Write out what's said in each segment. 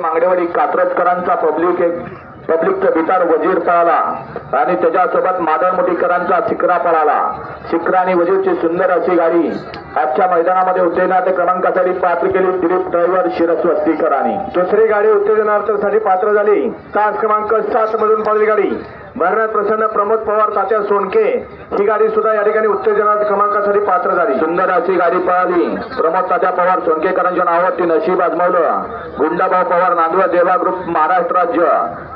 मांगडेवाडी कात्रजकरांचा public एक पब्लिकचा बितार वजीर पळाला आणि त्याच्यासोबत मादळमुठीकरांचा शिकरा पळाला. शिकरा आणि वजीरची सुंदर अशी गाडी आजच्या मैदानामध्ये उत्तेजनात क्रमांकासाठी पात्र केली दिलीप ड्रायव्हर शिरस्वस्तीकरांनी दुसरी गाडी उत्तेजनार्थासाठी पात्र झाली. तास क्रमांक सात मधून पळली गाडी. भरण्यात प्रसन्न प्रमोद पवार तात्या सोनके ही गाडी सुद्धा या ठिकाणी उत्तेजना क्रमांकासाठी पात्र झाली. सुंदर अशी गाडी पळाली. प्रमोद तात्या पवार सोनकेकरांच्या नावावर ती नशीब आजमावलं. गुंडाभाऊ पवार नांदवा देवा ग्रुप महाराष्ट्र राज्य.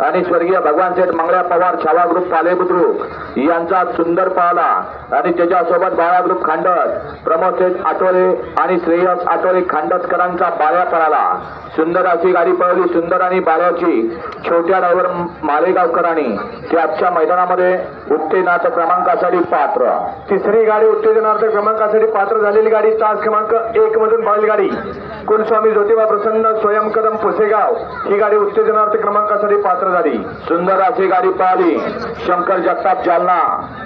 आणि स्वर्गीय भगवान सेठ मंगळ्या पवार छावा ग्रुप पाले बुद्रुक. यांचा सुंदर पळाला. आणि त्याच्यासोबत बाळा ग्रुप खांडत. प्रमोद सेठ आठवले आणि श्रेयस आठवले खांडतकरांचा बाळ्या पळाला. सुंदर अशी गाडी पळवली सुंदर आणि बाळ्याची छोट्या डावर मालेगावकरांनी. त्या आजच्या मैदानामध्ये उत्तेजनाच्या क्रमांकासाठी पात्र. तिसरी गाडी उत्तेजनार्थ क्रमांकासाठी पात्र झालेली गाडी तास क्रमांक एक मधून पळली गाडी कुलस्वामी ज्योतिबा प्रसन्न स्वयं कदम पुसेगाव. ही गाडी उत्तेजनार्थ क्रमांकासाठी पात्र झाली. सुंदर अशी गाडी पळाली शंकर जगताप जालना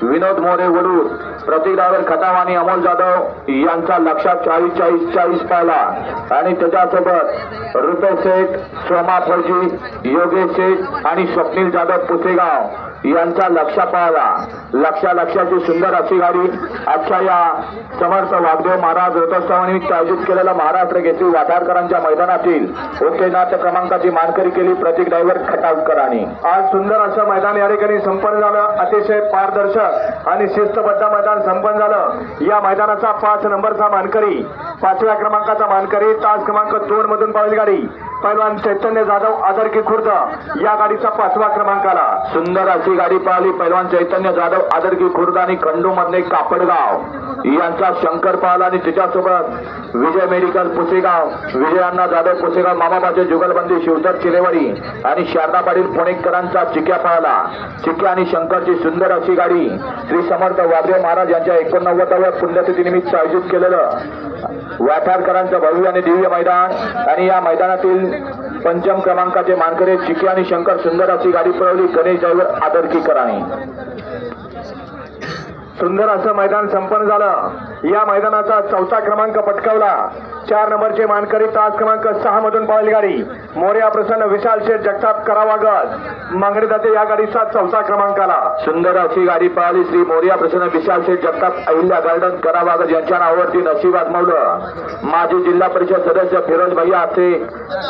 विनोद मोरे वडूर प्रतीक दावर खताव आणि अमोल जाधव यांचा लक्षात चाळीस चाळीस चाळीस पाहिला. आणि त्याच्यासोबत रुपेश सेठ सोमा फौजी योगेश सेठ आणि स्वप्नील जाधव पुसेगाव. यांचा लक्ष पाळला. लक्षा लक्षाची सुंदर अशी गाडी. आजच्या या समर्थ वाघदेव महाराज रथोत्सवानिमित्त आयोजित केलेल्या महाराष्ट्र केसरी वाठारकरांच्या मैदानातील उत्तेजनाथ क्रमांकाची मानकरी केली प्रतीक ड्रायव्हर खटावकरांनी. आज सुंदर असं मैदान या ठिकाणी संपन्न झालं. अतिशय पारदर्शक आणि शिस्तबद्ध मैदान संपन्न झालं. या मैदानाचा पाच नंबरचा मानकरी पाचव्या क्रमांकाचा मानकरी तास क्रमांक दोन मधून पळली गाडी. पैलवान चैतन्य जाधव आदरकी खुर्द या गाडीचा पाचवा क्रमांक आला सुंदर अशी गाडी पाहिली. पैलवान चैतन्य जाधव आदरकी खुर्द आणि खंडू मधले कापडगाव. यांचा शंकर पाहिला आणि तिच्यासोबत विजय मेडिकल पुसेगाव. विजय अण्णा जाधव पुसेगाव मामाबाचे जुगलबंदी शिवधर चिलेवाडी आणि शारदा पाटील पुणेकरांचा चिक्या पळाला चिक्या आणि शंकरची सुंदर अशी गाडी. श्री समर्थ वाघदेव महाराज यांच्या एकोणनव्वदाव्या पुण्यतिथीनिमित्त आयोजित केलेलं वाठारकरांचं भव्य आणि दिव्य मैदान आणि या मैदानातील पंचम क्रमांकाचे मानकरी चिके आणि शंकर सुंदर अशी गाडी पळवली. गणेश ड्रायव्हर आदरकीकरांनी सुंदर असं मैदान संपन्न झालं. या मैदानाचा चौथा क्रमांक पटकावला. चार नंबरचे मानकरी तास क्रमांक सहा मधून बैलगाडी गाडी. मोर्या प्रसन्न विशाल शेठ जगताप करावागत. मांगडे जाते या गाडीचा चौथा क्रमांक आला. सुंदर अशी गाडी पळाली श्री मोर्या प्रसन्न विशाल शेठ जगताप अहिल्या गार्डन करावागत यांच्या नावावरती नशीब आजमावलं. माजी जिल्हा परिषद सदस्य फिरोज भैया असे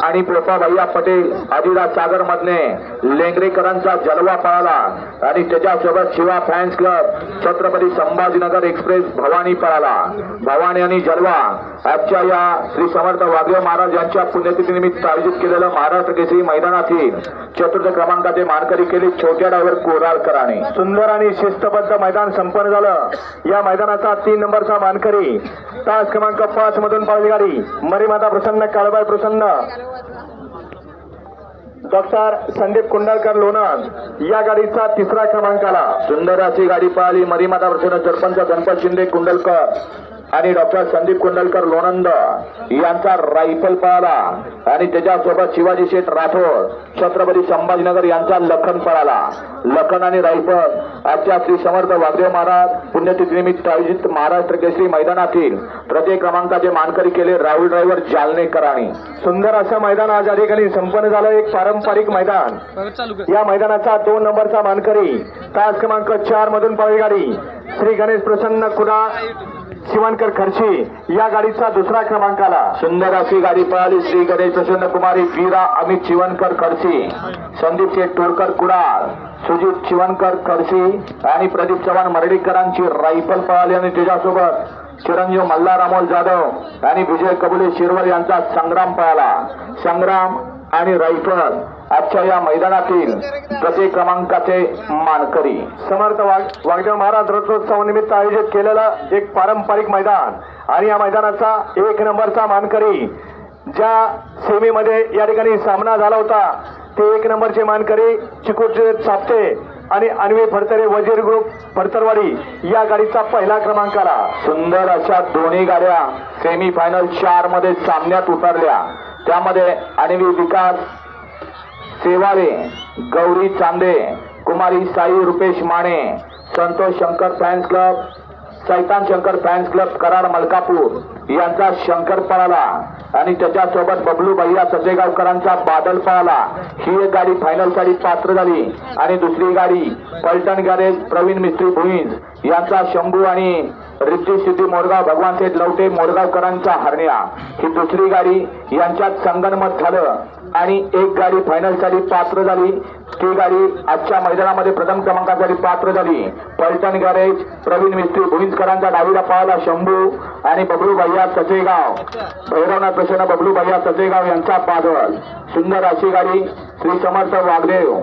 आणि पोपा भैया पटेल आदिराज सागर मधने लेंगरेकरांचा जलवा पळाला. आणि त्याच्यासोबत Shiva fans club Chhatrapati Sambhajinagar express Bhavani पळाला भवानी आणि जलवा आजच्या या श्री समर्थ वाघदेव महाराज यांच्या पुण्यतिथीनिमित्त आयोजित केलेलं महाराष्ट्र केसरी मैदानातील चतुर्थ क्रमांकाचे मानकरी केली छोट्या डायव्हर कोराळकराने. सुंदर आणि शिस्तबद्ध मैदान संपन्न झालं. या मैदानाचा तीन नंबरचा मानकरी तास क्रमांक पाच मधून पाहिली गाडी. मरीमाता प्रसन्न काळबाई प्रसन्न. डॉक्टर संदीप कुंडलकर लोणंद या गाडीचा तिसरा क्रमांक आला सुंदर अशी गाडी पळाली मरीमाता प्रसन्न सरपंच गणपत शिंदे कुंडलकर. आणि डॉक्टर संदीप कुंडलकर लोणंद यांचा रायफल पळाला. आणि त्याच्यासोबत शिवाजी शेठ राठोड छत्रपती संभाजीनगर यांचा लखन पळाला. लखन आणि रायफल आजच्या श्री समर्थ वाघदेव महाराज पुण्यतिथीनिमित्त आयोजित महाराष्ट्र केसरी मैदानातील प्रत्येक क्रमांकाचे मानकरी केले राहुल ड्रायव्हर जालनेकरांनी. सुंदर असं मैदान आज या ठिकाणी संपन्न झालं. एक पारंपरिक मैदान. या मैदानाचा दोन नंबरचा मानकरी तास क्रमांक चार मधून पळी गाडी श्री गणेश प्रसन्न कुडा. शिवानकर खर्ची या गाडीचा दुसरा क्रमांक आला सुंदर अशी गाडी पळाली श्री गणेश प्रसन्न कुमारी वीरा अमित शिवणकर खडसी संदीप शेठ टोळकर कुडाळ सुजित शिवणकर खडसी आणि प्रदीप चव्हाण मर्डीकरांची रायफल पळाली आणि त्याच्यासोबत चिरंजीव मल्हार अमोल जाधव आणि विजय कबुले शिरवळ यांचा संग्राम पळाला. संग्राम आणि रायफल आजच्या या मैदानातील प्रत्येक क्रमांकाचे मानकरी. समर्थ वाघ वाघदेव महाराज रथोत्सवानिमित्त आयोजित केलेलं एक पारंपरिक मैदान आणि या मैदानाचा एक नंबरचा मानकरी ज्या सेमीमध्ये या ठिकाणी सामना झाला होता ते एक नंबरचे मानकरी चिकूचे साप्ते आणि अन्वी फडतरे वजीर ग्रुप फडतरवाडी या गाडीचा पहिला क्रमांक आला. सुंदर अशा दोन्ही गाड्या सेमी फायनल चारमध्ये सामन्यात उतरल्या. त्यामध्ये आणवी विकास सेवारे गौरी चांदे कुमारी साई रुपेश माने संतोष शंकर फॅन्स क्लब सैतान शंकर फॅन्स क्लब कराड मलकापूर यांचा शंकर पळाला. आणि त्याच्यासोबत बबलू भैया सजेगावकरांचा बादल पळाला. ही एक गाडी फायनलसाठी पात्र झाली. आणि दुसरी गाडी पलटण गॅरेज प्रवीण मिस्त्री भुईंज यांचा शंभू आणि रिद्धी सिद्धी मोरगाव भगवान शेठ लवटे मोरगावकरांचा हरण्या. ही दुसरी गाडी यांच्यात संगनमत झालं. आणि एक गाडी फायनलसाठी पात्र झाली. ती गाडी आजच्या मैदानामध्ये प्रथम क्रमांकासाठी पात्र झाली. पलटण गॅरेज प्रवीण मिस्त्री भुईंजकरांचा डावीला पावला शंभू आणि बबलू भैया सचेगाव. भैरवनाथ प्रसन्न बबलू भैया सचेगाव यांचा पादळ सुंदर अशी गाडी श्री समर्थ वाघदेव.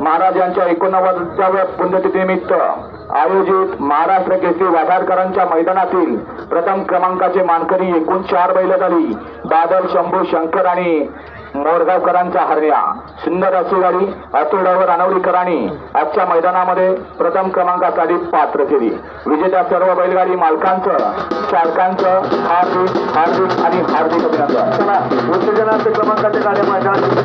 महाराज यांच्या एकोणनव्वदव्या पुण्यतिथीनिमित्त आयोजित महाराष्ट्र केसरी वाघारकरांच्या मैदानातील प्रथम क्रमांकाचे मानकरी एकूण चार बैल झाली. बादल शंभू शंकर आणि मोरगावकरांच्या हरण्या. सुंदर अशी गाडी अतुडावर अनवरीकरांनी आजच्या मैदानामध्ये प्रथम क्रमांकासाठी पात्र केली. विजेत्या सर्व बैलगाडी मालकांचं चालकांचं हार्दिक हार्दिक आणि हार्दिक अभिनंदन. उत्तेजनाचे क्रमांकाचे गाड्या मैदान